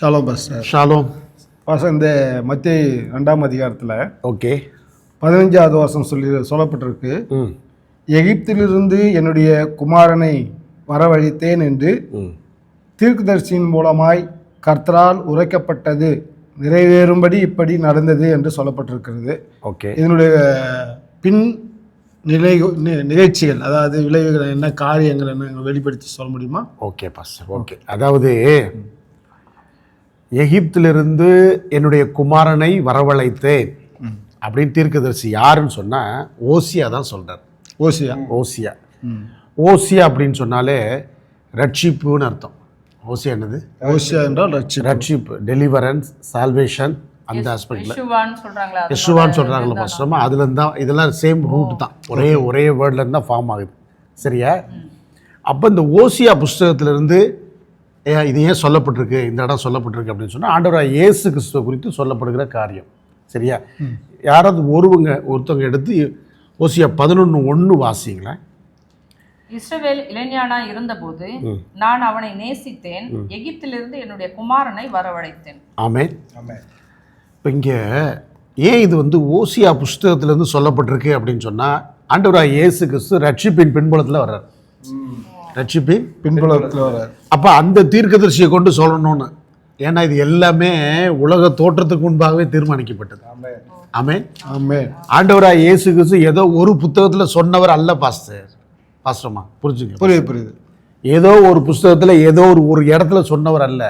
Shallow pastor Shalom pastor இந்த மத்திய ரெண்டாம் அதிகாரத்தில் ஓகே பதினஞ்சாவது வருஷம் சொல்லி சொல்லப்பட்டிருக்கு. எகிப்திலிருந்து என்னுடைய குமாரனை வரவழைத்தேன் என்று தீர்க்கதரிசியின் மூலமாய் கர்த்தரால் உரைக்கப்பட்டது. நிறைவேறும்படி இப்படி நடந்தது என்று சொல்லப்பட்டிருக்கிறது. ஓகே இதனுடைய பின் நிலை நிகழ்ச்சிகள் அதாவது விளைவுகள் என்ன காரியங்கள் என்ன வெளிப்படுத்தி சொல்ல முடியுமா? ஓகே பாஸ்டர் ஓகே அதாவது எகிப்திலிருந்து என்னுடைய குமாரனை வரவழைத்தேன். அப்படின்னு தீர்க்கதரிசி யாருன்னு சொன்னால் ஓசியா தான் சொல்கிறார் ஓசியா? ஓசியா. ஓசியா அப்படின்னு சொன்னாலே ரட்சிப்புன்னு அர்த்தம். ஓசியா என்னது? ஓசியா என்றால் ரட்சி ரட்சிப்பு டெலிவரன்ஸ் சால்வேஷன் அந்த அது யெசுவான்னு சொல்கிறாங்களா ஃபஸ்ட்டமா அதுலேருந்து தான் இதெல்லாம் சேம் ரூட் தான். ஒரே ஒரே வேர்ட்லேருந்து தான் ஃபார்ம் ஆகுது. சரியா? அப்போ இந்த ஓசியா புஸ்தகத்திலிருந்து ஏன் இது ஏன் சொல்லப்பட்டிருக்கு? இந்த இடம் சொல்லப்பட்டிருக்கு அப்படின்னு சொன்னால் ஆண்டவராக இயேசு கிறிஸ்துவ குறித்து சொல்லப்படுகிற காரியம். சரியா? யாராவது ஒருவங்க ஒருத்தவங்க எடுத்து ஓசியா பதினொன்று ஒன்று வாசிங்களேன். இஸ்ரவேல் இளைஞனா இருந்தபோது நான் அவனை நேசித்தேன். எகிப்திலிருந்து என்னுடைய குமாரனை வரவழைத்தேன். ஆமென். இப்போ இங்கே ஏன் இது வந்து ஓசியா புஸ்தகத்திலேருந்து சொல்லப்பட்டிருக்கு அப்படின்னு சொன்னால் ஆண்டவராக இயேசு கிறிஸ்து ரட்சிப்பின் பின்புலத்தில் வர்றார். ரட்சிப்பின் பின்புலத்தில் வர. அப்போ அந்த தீர்க்கதரிசியை கொண்டு சொல்லணும்னு. ஏன்னா இது எல்லாமே உலக தோற்றத்துக்கு முன்பாகவே தீர்மானிக்கப்பட்டது. ஆமென். ஆமே ஆண்டவராக இயேசு கிறிஸ்து ஏதோ ஒரு புத்தகத்தில் சொன்னவர் அல்ல பாஸ்டர். பாஸ்டர்மா புரிஞ்சுங்க. புரியுது புரியுது. ஏதோ ஒரு புஸ்தகத்தில் ஏதோ ஒரு ஒரு இடத்துல சொன்னவர் அல்ல.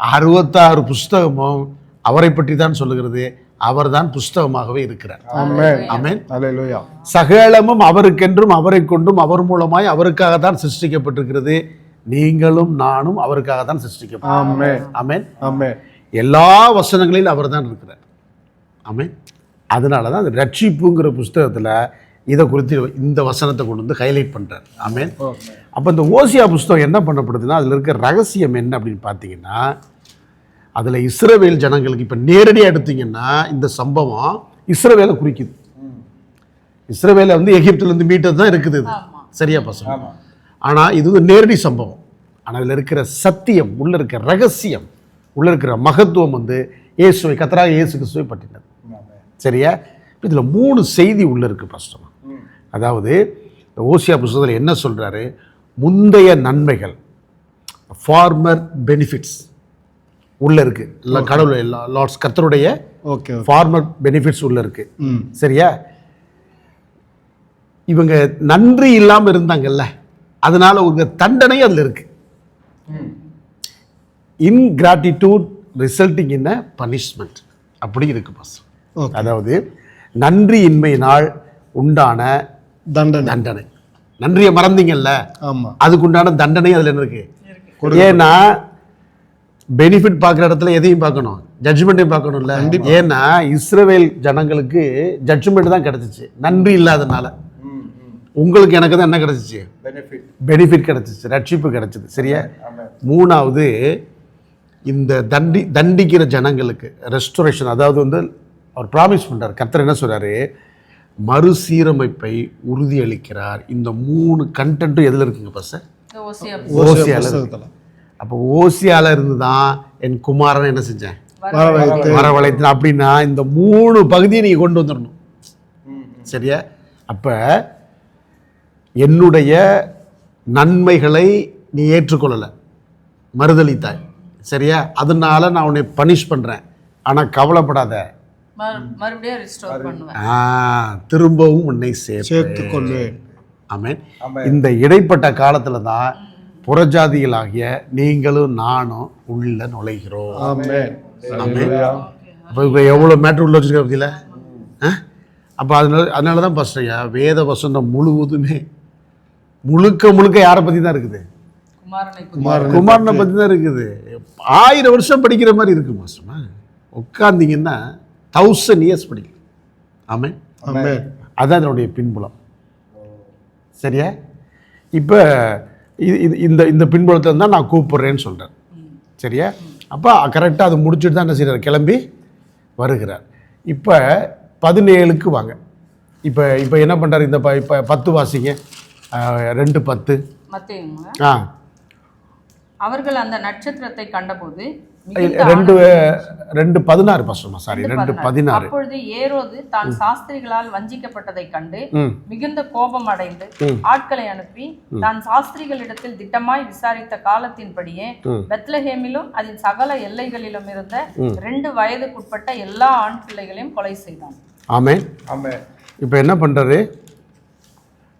அறுபத்தாறு புஸ்தகமும் அவரை பற்றி தான் சொல்லுகிறது. அவர்தான் புஸ்தகமாகவே இருக்கிறார். அலையிலூயா சகலமும் அவருக்கென்றும் அவரை கொண்டும் அவர் மூலமாய் அவருக்காக தான் சிருஷ்டிக்கப்பட்டிருக்கிறது. நீங்களும் நானும் அவருக்காக தான் சிருஷ்டிக்கப்பட்டோம் எல்லா வசனங்களிலும் அவர் தான் இருக்கிறார். ஆமென். அதனால தான் ரட்சிப்புங்கிற புஸ்தகத்தில் இதை குறித்து இந்த வசனத்தை கொண்டு வந்து ஹைலைட் பண்ணுறார் ஆமென். அப்போ இந்த ஓசியா புஸ்தகம் என்ன பண்ணப்படுதுன்னா அதில் இருக்க ரகசியம் என்ன அப்படின்னு பார்த்தீங்கன்னா அதில் இஸ்ரவேல் ஜனங்களுக்கு இப்போ நேரடியாக எடுத்தீங்கன்னா இந்த சம்பவம் இஸ்ரவேலை குறிக்குது. இஸ்ரவேலை வந்து எகிப்திலேருந்து மீட்டது தான் இருக்குது இது. சரியா பசங்க? ஆனால் இது வந்து நேரடி சம்பவம். ஆனால் அதில் இருக்கிற சத்தியம் உள்ள இருக்கிற ரகசியம் உள்ள இருக்கிற மகத்துவம் வந்து இயேசுவை கத்தராக இயேசு கிறிஸ்துவை பற்றினது சரியா? இதில் மூணு செய்தி உள்ள இருக்கு பஸ்டமா அதாவது இந்த ஓசியா புஸ்தகத்தில் என்ன சொல்றாரு? முந்தைய நன்மைகள் ஃபார்மர் பெனிஃபிட்ஸ் உள்ள இருக்கு இல்லை கடவுள் எல்லா லார்ட்ஸ் கர்த்தருடைய ஓகே ஃபார்மர் பெனிஃபிட்ஸ் உள்ள இருக்கு சரியா? இவங்க நன்றி இல்லாமல் இருந்தாங்கல்ல அதனால உங்க தண்டனை அதில் இருக்கு. Ingratitude resulting in a punishment அப்படி இருக்கு பாஸ் அதாவது நன்றியின்மையினால் உண்டான தண்டனை. தண்டனை. நன்றியை மறந்தீங்கல்ல ஆமா. அதுக்குண்டான தண்டனை அதில் என்ன இருக்கு? ஏன்னா பெனிஃபிட் பார்க்குற இடத்துல எதையும் பார்க்கணும்? ஜட்ஜ்மெண்ட்டையும் பார்க்கணும்ல ஏன்னா இஸ்ரவேல் ஜனங்களுக்கு ஜட்ஜ்மெண்ட் தான் கிடைச்சிச்சு. நன்றி இல்லாதனால. உங்களுக்கு எனக்கு தான் என்ன கிடைச்சிச்சு? பெனிஃபிட் கிடைச்சிச்சு. ரட்சிப்பு கிடைச்சிது. சரியா? மூணாவது இந்த தண்டி தண்டிக்கிற ஜனங்களுக்கு ரெஸ்டோரேஷன் அதாவது வந்து அவர் ப்ராமிஸ் பண்றார். கர்த்தர் என்ன சொல்றாரு? மறுசீரமைப்பை உறுதியளிக்கிறார். இந்த மூணு கண்டென்ட்டும் எதில் இருக்குங்க பஸ் இந்த அப்போ ஓசியால இருந்து தான் என் குமாரனை என்ன செஞ்சேன்? வரவழைத்து. அப்படின்னா இந்த மூணு பகுதியை நீங்க கொண்டு வந்துடணும் சரியா? அப்ப என்னுடைய நன்மைகளை நீ ஏற்றுக்கொள்ளலை. மறுதளித்தாய் சரியா? அதனால நான் உன்னை பனிஷ் பண்றேன். ஆனா கவலைப்படாத. மறு- மறுபடியும் ரிஸ்டோர் பண்ணுவேன். ஆ, திரும்பவும் உன்னை சேர்த்து கொள்வேன் ஆமென். இந்த இடைப்பட்ட காலத்துல தான் புறஜாதிகளாகிய நீங்களும் நானும் உள்ள நுழைகிறோம். ஆமே அப்போ இப்போ எவ்வளோ மேட்ரு உள்ள வச்சுருக்க பற்றியில் ஆ? அப்போ அதனால அதனால தான் ஃபஸ்ட் ஐயா வேத வசனம் முழுவதுமே முழுக்க முழுக்க யாரை பற்றி தான் இருக்குது? குமாரனை பற்றி தான் இருக்குது. ஆயிரம் வருஷம் படிக்கிற மாதிரி இருக்கு மாஸ்டமா உட்காந்திங்கன்னா தௌசண்ட் இயர்ஸ் படிக்கும் ஆமென். ஆமே அதான் அதனுடைய பின்புலம். சரியா? இப்போ இது இது இந்த இந்த பின்புலத்தை தான் நான் கூப்பிட்றேன்னு சொல்கிறேன் சரியா? அப்போ கரெக்டாக அதை முடிச்சுட்டு தான் என்ன செய்கிறார் கிளம்பி வருகிறார். இப்போ பதினேழுக்கு வாங்க. இப்போ இப்போ என்ன பண்ணுறாரு இந்த ப இப்போ பத்து வாசிங்க. ரெண்டு பத்து. ஆ. அவர்கள் அந்த நட்சத்திரத்தை கண்டபோது ரெண்டு ரெண்டு பதினாறு பசமா சாரி ரெண்டு பதினாறு. அப்பொழுது ஏரோது தான் சாஸ்திரிகளால் வஞ்சிக்கப்பட்டதைக் கண்டு மிகுந்த கோபம் அடைந்து ஆட்களை அனுப்பி தான் சாஸ்திரிகளிடத்தில் திட்டமாய் விசாரித்த காலத்தின்படியே பெத்லஹேமிலும் அதன் சகல எல்லைகளிலும் இருந்த ரெண்டு வயதுக்குட்பட்ட எல்லா ஆண் பிள்ளைகளையும் கொலை செய்தான். ஆமென். ஆமென். இப்போ என்ன பண்றாரு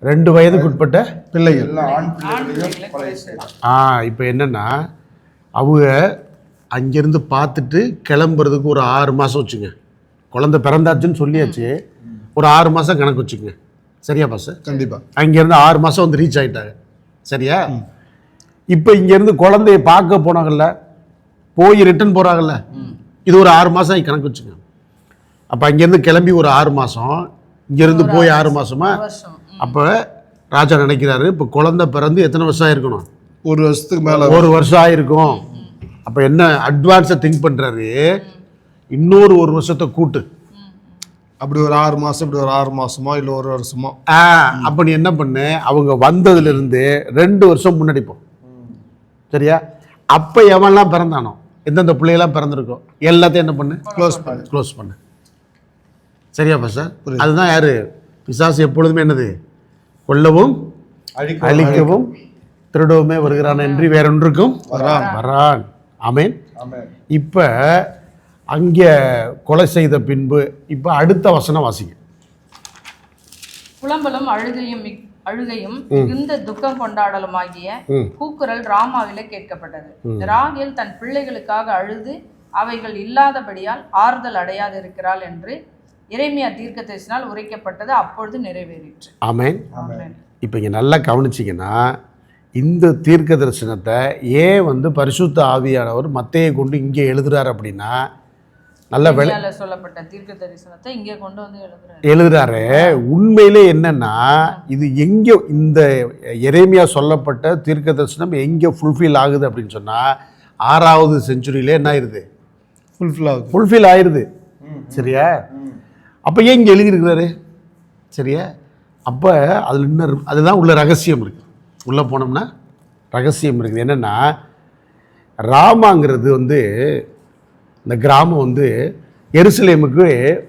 ரெண்டு வயதுக்குட்பட்ட பிள்ளைகள் எல்லா ஆண் ஆண் பிள்ளைகளையும் பிள்ளைகளை கொலை செய்தான். ஆ இப்போ என்னன்னா அவங்க அங்கேருந்து பார்த்துட்டு கிளம்புறதுக்கு ஒரு ஆறு மாதம் வச்சுங்க. குழந்தை பிறந்தாச்சுன்னு சொல்லியாச்சு. ஒரு ஆறு மாதம் கணக்கு வச்சுங்க. சரியா பாஸ் கண்டிப்பா. அங்கேருந்து ஆறு மாதம் வந்து ரீச் ஆகிட்டாங்க சரியா? இப்போ இங்கேருந்து குழந்தைய பார்க்க போனாங்கல்ல போய் ரிட்டர்ன் போகிறாங்கல்ல இது ஒரு ஆறு மாதம் கணக்கு வச்சுங்க. அப்போ அங்கேருந்து கிளம்பி ஒரு ஆறு மாதம் இங்கேருந்து போய் ஆறு மாதமா. அப்போ ராஜா நினைக்கிறாரு இப்போ குழந்தை பிறந்து எத்தனை வருஷம் ஆயிருக்கணும்? ஒரு வருஷத்துக்கு மேல ஒரு வருஷம் ஆயிருக்கும். அப்போ என்ன அட்வான்ஸை திங்க் பண்ணுறாரு இன்னொரு ஒரு வருஷத்தை கூட்டு. அப்படி ஒரு ஆறு மாசம் இப்படி ஒரு ஆறு மாசமோ இல்ல ஒரு வருஷமோ. ஆ அப்போ நீ என்ன பண்ணு? அவங்க வந்ததுலேருந்து ரெண்டு வருஷம் முன்னாடி போ. சரியா? அப்போ எவன்லாம் பிறந்தானோ எந்தெந்த பிள்ளைகளாம் பிறந்திருக்கோ எல்லாத்தையும் என்ன பண்ணு? க்ளோஸ் பண்ணு. க்ளோஸ் பண்ணு. சரியாப்பா சார் அதுதான் யாரு? பிசாசு எப்பொழுதுமே என்னது? கொல்லவும் அழிக்க அழிக்கவும் திருடவுமே வருகிறான் என்று வேறொன்றுக்கும் வரான். வரான். ஆமென். ஆமென். இப்போ அங்கே கொலை செய்த பின்பு இப்போ அடுத்த வசனம் வாசிங்க. புலம்பலும் அழுகையும் மிக்- அழுகையும் மிகுந்த துக்கம் கொண்டாடலுமாகிய கூக்குரல் ராமாவிலே கேட்கப்பட்டது. ராகேல் தன் பிள்ளைகளுக்காக அழுது அவைகள் இல்லாதபடியால் ஆறுதல் அடையாதிருக்கிறாள் என்று இறைமையா தீர்க்கதரிசினால் உரைக்கப்பட்டது அப்பொழுது நிறைவேறிற்று. ஆமென். ஆமென். இப்போ இங்கே நல்லா கவனிச்சிங்கன்னா இந்த தீர்க்க தரிசனத்தை ஏன் வந்து பரிசுத்த ஆவியானவர் மத்தையை கொண்டு இங்கே எழுதுறாரு அப்படின்னா நல்ல விளை இறைமையால சொல்லப்பட்ட தீர்க்க தரிசனத்தை இங்கே கொண்டு வந்து எழுதுறாரு. எழுதுறாரு. உண்மையிலே என்னன்னா இது எங்கே இந்த எரேமியா சொல்லப்பட்ட தீர்க்க தரிசனம் எங்கே ஃபுல்ஃபில் ஆகுது அப்படின்னு சொன்னால் ஆறாவது செஞ்சுரியிலே என்ன ஆயிருது? ஃபுல்ஃபில் ஆகுது. ஃபுல்ஃபில் ஆயிருது. சரியா? அப்போ ஏன் இங்கே எழுதியிருக்கிறாரு? சரியா? அப்போ அதில் இன்னும் அதுதான் உள்ள ரகசியம் இருக்குது உள்ளே போனோம்னா ரகசியம் இருக்குது. என்னென்னா ராமாங்கிறது வந்து இந்த கிராமம் வந்து எருசலேமுக்கு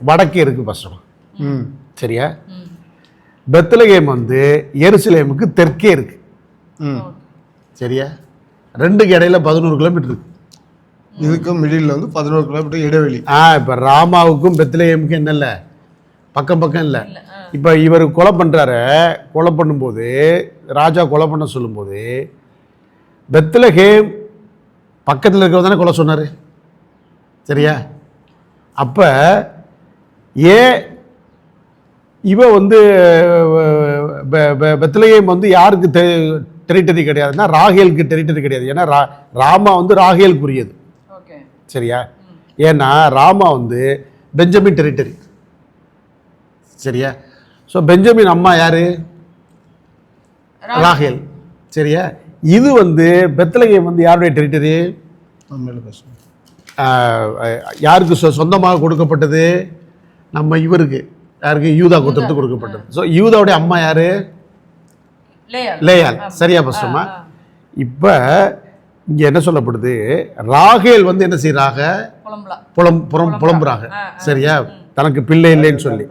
வடக்கே இருக்குது ஃபஸ்ட்டு ம். சரியா? பெத்லகேம் வந்து எருசலேமுக்கு தெற்கே இருக்கு. ம். சரியா? ரெண்டுக்கு இடையில பதினோரு கிலோமீட்டர் இருக்கு. இதுக்கும் மிடில் வந்து பதினோரு கிலோமீட்டர் இடைவெளி. ஆ இப்போ ராமாவுக்கும் பெத்லகேமுக்கும் என்ன இல்லை பக்கம் பக்கம் இல்லை. இப்போ இவர் கொலை பண்ணுறாரு கொலை பண்ணும்போது ராஜா கொலை பண்ண சொல்லும்போது பெத்லகேம் பக்கத்தில் இருக்கிறவர் தானே கொலை சொன்னார்? சரியா? அப்போ ஏன் இவ வந்து பெ- பெ- பெத்லகேம் வந்து யாருக்கு தெ டெரிட்டரி கிடையாதுன்னா ராகேலுக்கு டெரிட்டரி கிடையாது. ஏன்னா ரா ராமா வந்து ராகேலுக்குரியது. ஓகே. சரியா? ஏன்னா ராமா வந்து பெஞ்சமின் டெரிட்டரி சரியா? ஸோ பெஞ்சமின் அம்மா யாரு? ராகேல். சரியா? இது வந்து பெத்லகேம் வந்து யாருடைய டெரிட்டரி யாருக்கு சொ- சொந்தமாக கொடுக்கப்பட்டது? நம்ம இவருக்கு. யாருக்கு? யூதா கோத்திரத்துக்கு கொடுக்கப்பட்டது. ஸோ யூதாவுடைய அம்மா யாரு? லேயால் லேயால் சரியா பஸ்டமா இப்போ இங்கே என்ன சொல்லப்படுது? ராகேல் வந்து என்ன செய்கிறாங்க புலம் புறம் புலம்புறாங்க சரியா? தனக்கு பிள்ளை இல்லைன்னு சொல்லி.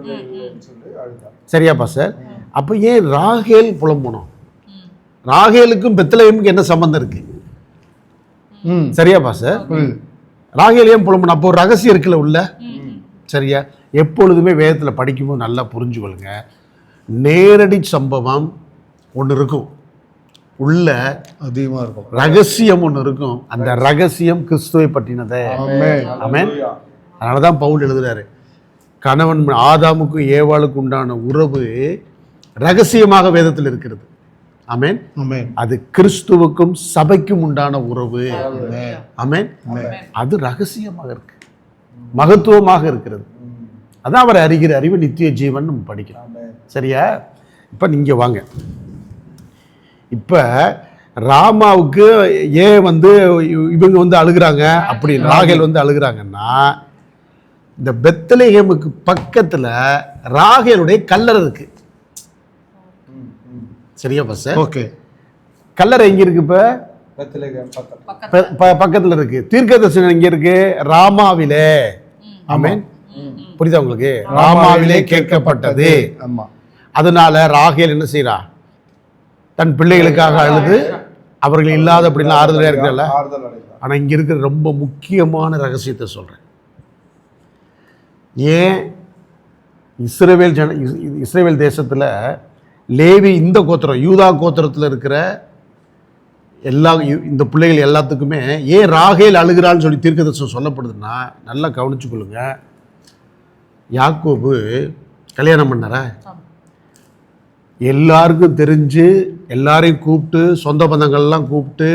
சொல்லி அழுதான் சரியா பாஸ்டர் அப்போ ஏன் ராகேல் புலம்பணும்? ராகேலுக்கும் பெத்லகேமுக்கும் என்ன சம்பந்தம் இருக்கு? ம். சரியா பாஸ்டர் புரியுது. ராகேல் ஏன் புலம்பணும்? அப்போ ஒரு ரகசியம் இருக்குல்ல உள்ள? சரியா? எப்பொழுதுமே வேதத்தில் படிக்கும்போது நல்லா புரிஞ்சுக்கொள்ளுங்க. நேரடி சம்பவம் ஒன்று இருக்கும். உள்ள அதிகமா இருக்கும். ரகசியம் ஒன்று இருக்கும். அந்த ரகசியம் கிறிஸ்துவை பற்றினதே. அதனால தான் பவுல் எழுதுறாரு. கணவன் ஆதாமுக்கும் ஏவாளுக்கும் உண்டான உறவு ரகசியமாக வேதத்தில் இருக்கிறது. ஆமென். அது கிறிஸ்துவுக்கும் சபைக்கும் உண்டான உறவு. ஆமென். அது ரகசியமாக இருக்கு. மகத்துவமாக இருக்கிறது. அதான் அவர் அறிகிற அறிவு நித்திய ஜீவன் நம்ம படிக்கிறோம். சரியா? இப்போ நீங்க வாங்க. இப்போ ராமாவுக்கு ஏன் வந்து இவங்க வந்து அழுகுறாங்க. அப்படி ராகேல் வந்து அழுகுறாங்கன்னா இந்த பெத்லஹேமுக்கு பக்கத்துல ராகேலுடைய கல்லறை இருக்கு. சரியா பஸ் ஓகே. கல்லறை எங்க இருக்கு இப்போ? பக்கத்துல. பக்கத்தில். இருக்கு. தீர்க்க தரிசனம் எங்க இருக்கு? ராமாவிலே. ஆமென். புரியுதா உங்களுக்கு? ராமாவிலே கேட்கப்பட்டது. ஆமா. அதனால ராகேல் என்ன செய்றா? தன் பிள்ளைகளுக்காக அழுது அவர்கள் இல்லாத அப்படின்னா ஆறுதலாக இருக்கிறல்ல ஆனால் இங்கே இருக்கிற ரொம்ப முக்கியமான ரகசியத்தை சொல்கிறேன் ஏன் இஸ்ரேவேல் ஜன இஸ்- இஸ்- இஸ்ரேவேல் தேசத்தில் லேவி இந்த கோத்திரம் யூதா கோத்திரத்தில் இருக்கிற எல்லா இந்த பிள்ளைகள் எல்லாத்துக்குமே ஏன் ராகேல் அழுகிறான்னு சொல்லி தீர்க்கதரிசனம் சொல்லப்படுதுன்னா நல்லா கவனிச்சுக்கொள்ளுங்க யாக்கோபு கல்யாணம் பண்ணாரா. எல்லாருக்கும் தெரிஞ்சு எல்லாரையும் கூப்பிட்டு சொந்த பந்தங்கள்லாம் கூப்பிட்டு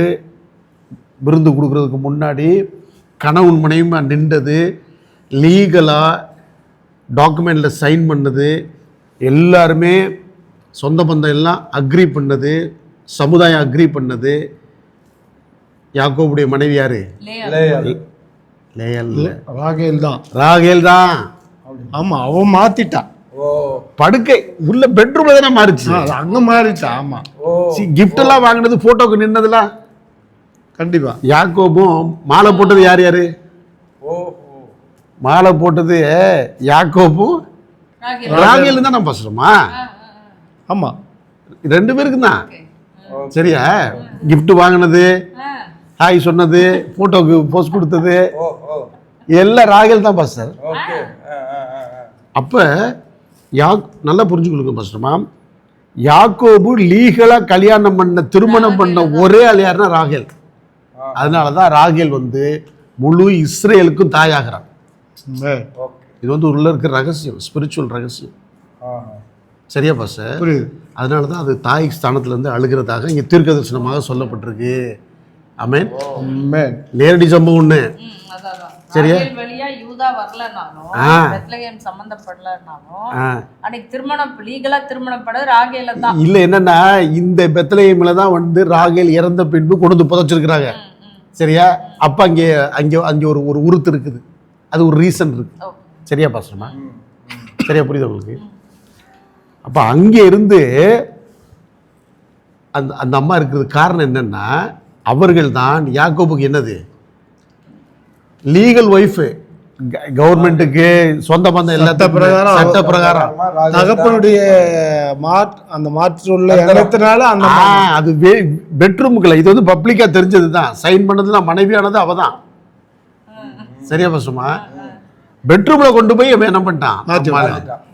விருந்து கொடுக்கறதுக்கு முன்னாடி கணவன் மனைவிமா நின்றது லீகலாக டாக்குமெண்ட்டில் சைன் பண்ணது எல்லாருமே சொந்த பந்தம் எல்லாம் அக்ரி பண்ணது சமுதாயம் அக்ரி பண்ணது. யாக்கோபுடைய மனைவி யாரு. லேயல். ராகேல் தான். ராகேல் தான். ஆமா அவ மாத்திட்டா. ஓ. படுக்கை உள்ள பெட்ரூம்ல தானே மாறிச்சு. அங்க மாறிட்டா ஆமா. கிஃப்ட் எல்லாம் வாங்கினது போட்டோக்கு நின்னதுலாம் கண்டிப்பா. யாக்கோபும் மாலை போட்டது யார் யாரு? மாலை போட்டது யாக்கோபும் ராகேல். ராகேல் தான் நான் பேசுறோமா? ஆ, ஆ, ஆ. ஆமா. ரெண்டு பேருக்கு தான். சரியா? gift வாங்கினது. ஹாய் சொன்னது போட்டோக்கு போஸ்ட் கொடுத்தது. எல்லாம் ராகேல் தான் பாஸ்டர். அப்போ யா நல்லா புரிஞ்சுக்கொள்ளுங்க பாஸ்டர்மா யாக்கோபு லீகலா கல்யாணம் பண்ண திருமணம் பண்ண ஒரே ஆள் யாருன்னா ராகேல். அதனால தான் ராகேல் வந்து முழு இஸ்ரேலுக்கும் தாயாகிறான். இது வந்து உள்ள இருக்கிற ரகசியம் ஸ்பிரிச்சுவல் ரகசியம். ஆ. சரியா புரியுது. அதனால தான் அது தாய் ஸ்தானத்திலேருந்து அழுகிறதாக இங்கே தீர்க்க தரிசனமாக சொல்லப்பட்டிருக்கு உண்மை. நேரடி சம்பவம் ஒன்று. சரியா? ராகேல் வழியா யூதா வரலனாலும் ஆ. பெத்லகேம் சம்பந்தப்படலனாலும் ஆ. அன்னைக்கு திருமணம் லீகலா திருமணம் பட ராகேல தான். இல்லை என்னன்னா இந்த பெத்தலையமில் தான் வந்து ராகேல் இறந்த பின்பு கொண்டு வந்து புதைச்சிருக்கிறாங்க. சரியா? அப்போ அங்கே அங்கே அங்கே ஒரு ஒரு உருத்து இருக்குது. அது ஒரு ரீசன் இருக்கு. சரியா பாசமா சரியா புரியுது உங்களுக்கு? அப்போ அங்கே இருந்து அந்த அந்த அம்மா இருக்கிறது காரணம் என்னன்னா அவர்கள் தான் யாக்கோபுக்கு என்னது? லீகல் ஒய்ஃபு கவர்மெண்ட்டுக்கு சொந்த பந்தம் எல்லாத்துக்கும் பிரகாரம் சட்ட பிரகாரம். தகப்பனுடைய மாற் அந்த மாற்றுள்ள எண்ணத்தினால அந்த அது பெட்ரூமுக்குள்ள இது வந்து பப்ளிக்கா தெரிஞ்சது தான் சைன் பண்ணது தான் மனைவியானது அவ தான் சரியா பசுமா பெட்ரூம்ல கொண்டு போய் அவன் என்ன பண்ணிட்டான்.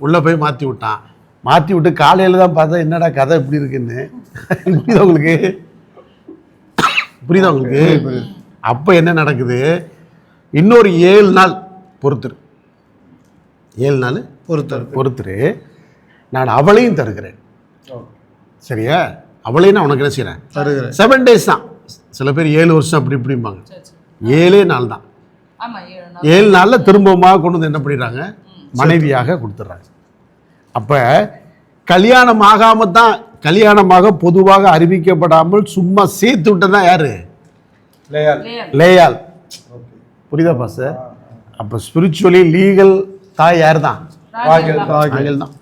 உள்ள போய் மாத்தி விட்டான். மாத்தி விட்டு காலையில தான் பார்த்தா என்னடா கதை இப்படி இருக்குன்னு? புரியுதா உங்களுக்கு? புரியுதா உங்களுக்கு? அப்ப என்ன நடக்குது? இன்னொரு ஏழு நாள் பொறுத்துரு. ஏழு நாள் பொறுத்தர். பொறுத்துரு. நான் அவளையும் தருகிறேன். சரியா? அவளையும் நான் உனக்கு என்ன செய்கிறேன் தருகிறேன். செவன் டேஸ் தான். சில பேர் ஏழு வருஷம் அப்படி இப்படிம்பாங்க. ஏழே நாள் தான். ஏழு நாள். ஏழு நாளில் திரும்பமாக கொண்டு வந்து என்ன பண்ணிடுறாங்க? மனைவியாக கொடுத்துட்றாங்க. அப்போ கல்யாணம் ஆகாம தான் கல்யாணமாக பொதுவாக அறிவிக்கப்படாமல் சும்மா சேர்த்து விட்டதான் யாரு. லேயால் ஓகே. புரியுதா பாஸ் அப்போ ஸ்பிரிச்சுவலி லீகல் தாய் யார் தான் தான்.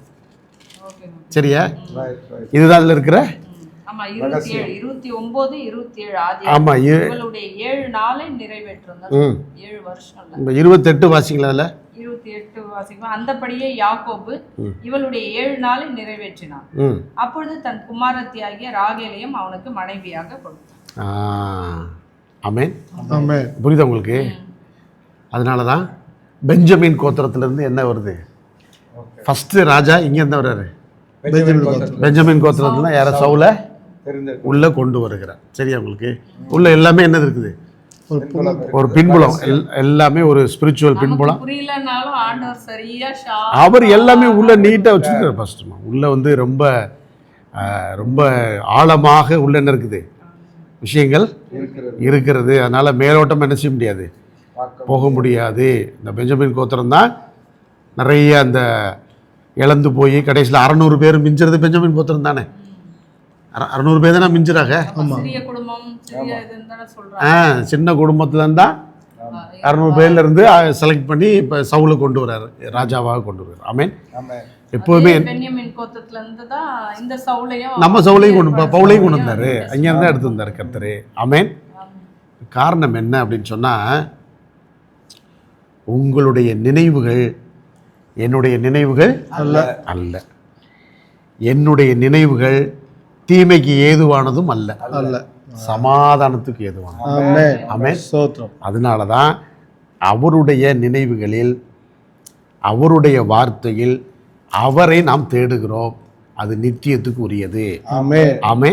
சரியா? இதுதான் அதில் இருக்கிற இருபத்தி ஏழு இருபத்தி ஒன்பது இருபத்தி ஏழு ஆதி ஆமா, இ- இவளுடைய ஏழு நாளை நிறைவேற்றும் ம். ஏழு வருஷம்ல. இந்த இருபத்தெட்டு வாசிங்களா அதில். இருபத்தி எட்டு வாசிக்கும் அந்தபடியே யாக்கோபு இவளுடைய ஏழு நாளை நிறைவேற்றினான். அப்பொழுது தன் குமாரத்தியாகிய ராகேலையும் அவனுக்கு மனைவியாக கொடுத்தான். ஆமே புரியுதா உங்களுக்கு? அதனால தான் பெஞ்சமின் கோத்திரத்திலேருந்து என்ன வருது? ஃபஸ்ட்டு ராஜா இங்கேருந்து வர்றாரு. பெஞ்சமின் கோத்திரத்தில். பெஞ்சமின் கோத்திரத்தில் யார? சவுல? உள்ளே கொண்டு வருகிறார். சரியா உங்களுக்கு? உள்ள எல்லாமே என்னது இருக்குது. ஒரு பின்புலம் எல் எல்லாமே ஒரு ஸ்பிரிச்சுவல் பின்புலம். புரியலனாலும் ஆண்டவர் சரியா ஷா அவர் எல்லாமே உள்ள நீட்டாக வச்சுருக்காரு ஃபஸ்ட்டுமா உள்ளே வந்து ரொம்ப ரொம்ப ஆழமாக உள்ள என்ன இருக்குது? விஷயங்கள் இருக்கிறது. அதனால் மேலோட்டம் என்ன செய்ய முடியாது? போக முடியாது. இந்த பெஞ்சமின் கோத்திரம் தான் நிறைய அந்த இழந்து போய் கடைசியில் அறநூறு பேர் மிஞ்சுறது பெஞ்சமின் கோத்திரம் தானே? அறநூறு பேர் தானே மிஞ்சுறாங்க? சிறிய குடும்பம் சிறிய இதுன்னு தானே சொல்றாங்க. ஆ சின்ன குடும்பத்துல இருந்தா அறநூறு பேர்ல இருந்து செலக்ட் பண்ணி இப்போ சவுலை கொண்டு வர்றாரு. ராஜாவாக கொண்டு வர்றாரு. ஆமீன் சவுலையும் நம்ம சவுளையும் கொண்டு பவுலையும் கொண்டு வந்தாரு. அங்கேருந்து தான் எடுத்து வந்தார் கர்த்தர். ஆமென் காரணம் என்ன அப்படின்னு சொன்னால் உங்களுடைய நினைவுகள் என்னுடைய நினைவுகள் அல்ல. அல்ல. என்னுடைய நினைவுகள் தீமைக்கு ஏதுவானதும் அல்ல. அல்ல. சமாதானத்துக்கு ஏதுவானது. ஆமே ஆமென். சோத்திரம் அதனால தான் அவருடைய நினைவுகளில் அவருடைய வார்த்தையில் அவரை நாம் தேடுகிறோம். அது நித்தியத்துக்கு உரியது ஆமென். ஆமே